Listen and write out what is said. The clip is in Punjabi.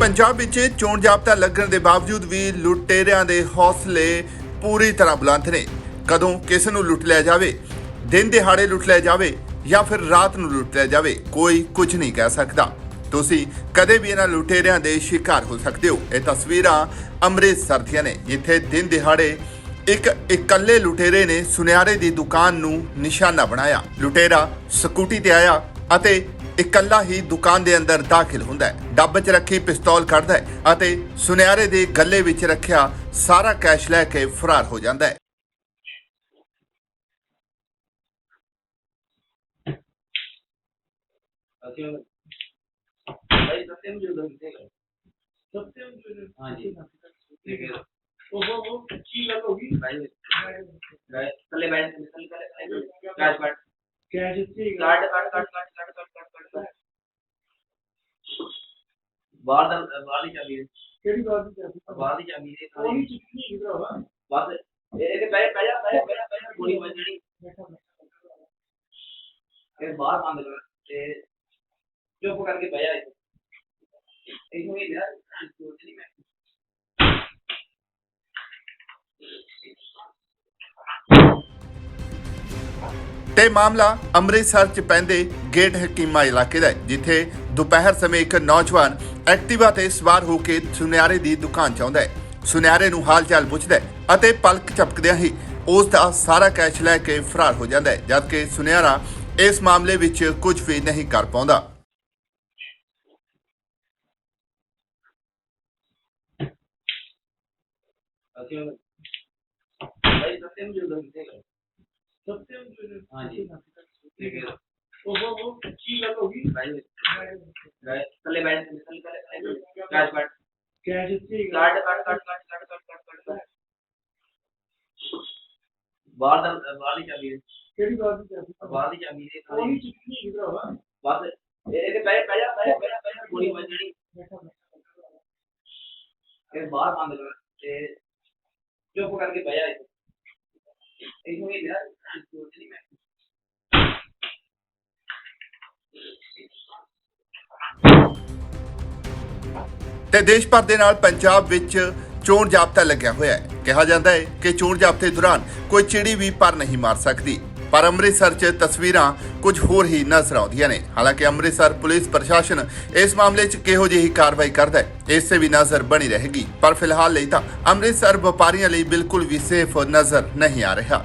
ਪੰਜਾਬ ਵਿੱਚ ਚੋਣ ਜਾਬਤਾ ਲੱਗਣ ਦੇ ਬਾਵਜੂਦ ਵੀ ਲੁਟੇਰਿਆਂ ਦੇ ਹੌਸਲੇ ਪੂਰੀ ਤਰ੍ਹਾਂ ਬੁਲੰਦ ਨੇ। ਕਦੋਂ ਕਿਸ ਨੂੰ ਲੁੱਟ ਲਿਆ ਜਾਵੇ, ਦਿਨ ਦਿਹਾੜੇ ਲੁੱਟ ਲਿਆ ਜਾਵੇ ਜਾਂ ਫਿਰ ਰਾਤ ਨੂੰ ਲੁੱਟ ਲਿਆ ਜਾਵੇ, ਕੋਈ ਕੁਝ ਨਹੀਂ ਕਹਿ ਸਕਦਾ। ਤੁਸੀਂ ਕਦੇ ਵੀ ਇਹਨਾਂ ਲੁਟੇਰਿਆਂ ਦੇ ਸ਼ਿਕਾਰ ਹੋ ਸਕਦੇ ਹੋ। ਇਹ ਤਸਵੀਰਾਂ ਅੰਮ੍ਰਿਤਸਰ ਦੀਆਂ ਨੇ, ਜਿੱਥੇ ਦਿਨ ਦਿਹਾੜੇ ਇੱਕ ਇਕੱਲੇ ਲੁਟੇਰੇ ਨੇ ਸੁਨਿਆਰੇ ਦੀ ਦੁਕਾਨ ਨੂੰ ਨਿਸ਼ਾਨਾ ਬਣਾਇਆ। ਲੁਟੇਰਾ ਸਕੂਟੀ ਤੇ ਆਇਆ ਅਤੇ ਇਕੱਲਾ ਹੀ ਦੁਕਾਨ ਦੇ ਅੰਦਰ ਦਾਖਲ ਹੁੰਦਾ ਹੈ। ਡੱਬ 'ਚ ਰੱਖੀ ਪਿਸਤੌਲ ਕੱਢਦਾ ਹੈ ਅਤੇ ਸੁਨਿਆਰੇ ਦੇ ਗੱਲੇ ਵਿੱਚ ਰੱਖਿਆ ਸਾਰਾ ਕੈਸ਼ ਲੈ ਕੇ ਫਰਾਰ ਹੋ ਜਾਂਦਾ ਹੈ। ਉਹ ਕੀ ਗੱਲ ਹੋ ਬਾਹਰ ਦਾ ਬਾਹਰ ਹੀ। ਚੱਲੀ ਕਿਹੜੀ ਬਾਹਰ ਦੀ ਚੱਲੀ ਬਾਹਰ ਦੀ ਚੱਲੀ ਇਹ ਕੋਈ ਚੀਜ਼ ਭਰਾਵਾ? ਬਸ ਇਹਦੇ ਪਹਿਲੇ ਪਹਿਲੇ ਪਹਿਲੇ ਪਹਿਲੇ ਪਹਿਲੇ ਗੋਲੀ ਵੱਜਣੀ ਇਹ ਬਾਹਰ ਬੰਦ ਕਰ ਤੇ ਚੁੱਪ ਕਰਕੇ ਬਹਿ ਜਾ ਇੱਥੇ। ਇਹਨੂੰ ਇਹ ਜਿਹੜਾ ਸੋਚ ਨਹੀਂ ਮੈਂ। ਤੇ ਮਾਮਲਾ ਅੰਮ੍ਰਿਤਸਰ 'ਚ ਪੈਂਦੇ ਗੇਟ ਹਕੀਮਾ ਇਲਾਕੇ ਦਾ ਹੈ, ਜਿੱਥੇ ਦੁਪਹਿਰ ਸਮੇਂ ਇੱਕ ਨੌਜਵਾਨ ਐਕਟਿਵਾ ਤੇ ਸਵਾਰ ਹੋ ਕੇ ਸੁਨਿਆਰੇ ਦੀ ਦੁਕਾਨ 'ਚ ਆਉਂਦਾ ਹੈ। ਸੁਨਿਆਰੇ ਨੂੰ ਹਾਲ ਪੁੱਛਦਾ ਹੈ ਅਤੇ ਪਲਕ ਝਪਕਦਿਆਂ ਹੀ ਉਸ ਦਾ ਸਾਰਾ ਕੈਸ਼ ਲੈ ਕੇ ਫਰਾਰ ਹੋ ਜਾਂਦਾ ਹੈ, ਜਦਕਿ ਸੁਨਿਆਰਾ ਇਸ ਮਾਮਲੇ ਵਿੱਚ ਕੁਝ ਵੀ ਨਹੀਂ ਕਰ ਪਾਉਂਦਾ। ਅਸੀਂ ਹੁਣ ਭਾਈ ਸਤਿਅਮ ਜੀ ਉਦੋਂ ਕਿੱਥੇ ਗਏ ਸਤਿਅਮ ਜੀ ਹਾਂਜੀ ਠੀਕ ਹੈ ਉਹ ਉਹ ਕੀ ਗੱਲ ਹੋ ਗਈ ਭਾਈ ਗਏ ਥੱਲੇ ਬੈਠ ਥੱਲੇ ਥੱਲੇ ਥੱਲੇ ਕਾਸ਼ ਕਾਟ ਕੈਸ਼ ਇੱਥੇ ਕਾਟ ਕਾਟ ਕਾਟ ਕਾਟ ਕਾਟ ਕਾਟ ਕਾਟ ਕਾਟ ਬਾਹਰ ਦਾ ਬਾਹਰ ਦੀ ਚਾਬੀ ਦੇ ਕਿਹੜੀ ਬਾਤ ਦੀ ਚਾਬੀ ਬਾਹਰ ਦੀ ਚਾਬੀ ਦੇ ਉਹ ਨਹੀਂ ਚੁੱਕੀ ਭਰਾਵਾ ਬਸ ਇਹ ਇਹਦੇ ਪੈ ਪੈ ਜਾ ਪੈ ਜਾ, ਪੈ ਜਾ, ਪੈ ਜਾ ਗੋਲੀ ਵੱਜਣੀ ਬੈਠਾ ਬੈਠਾ। ਇਹ ਤੇ ਦੇਸ਼ ਭਰ ਦੇ ਨਾਲ ਪੰਜਾਬ ਵਿੱਚ ਚੋਣ ਜਾਬਤਾ ਲੱਗਿਆ ਹੋਇਆ ਹੈ। ਕਿਹਾ ਜਾਂਦਾ ਹੈ ਕਿ ਚੋਣ ਜਾਬਤੇ ਦੌਰਾਨ ਕੋਈ ਚਿੜੀ ਵੀ ਪਰ ਨਹੀਂ ਮਾਰ ਸਕਦੀ। ਪਰ ਅੰਮ੍ਰਿਤਸਰ 'ਚ ਤਸਵੀਰਾਂ ਕੁਝ ਹੋਰ ਹੀ ਨਜ਼ਰ ਆਉਂਦੀਆਂ ਨੇ। ਹਾਲਾਂਕਿ ਅੰਮ੍ਰਿਤਸਰ ਪੁਲਿਸ ਪ੍ਰਸ਼ਾਸਨ ਇਸ ਮਾਮਲੇ 'ਚ ਕਿਹੋ ਜਿਹੀ ਕਾਰਵਾਈ ਕਰਦਾ ਹੈ, ਇਸ ਤੇ ਵੀ ਨਜ਼ਰ ਬਣੀ ਰਹੇਗੀ। ਪਰ ਫਿਲਹਾਲ ਲਈ ਤਾਂ ਅੰਮ੍ਰਿਤਸਰ ਵਪਾਰੀਆਂ ਲਈ ਬਿਲਕੁਲ ਵੀ ਸੇਫ ਨਜ਼ਰ ਨਹੀਂ ਆ ਰਿਹਾ।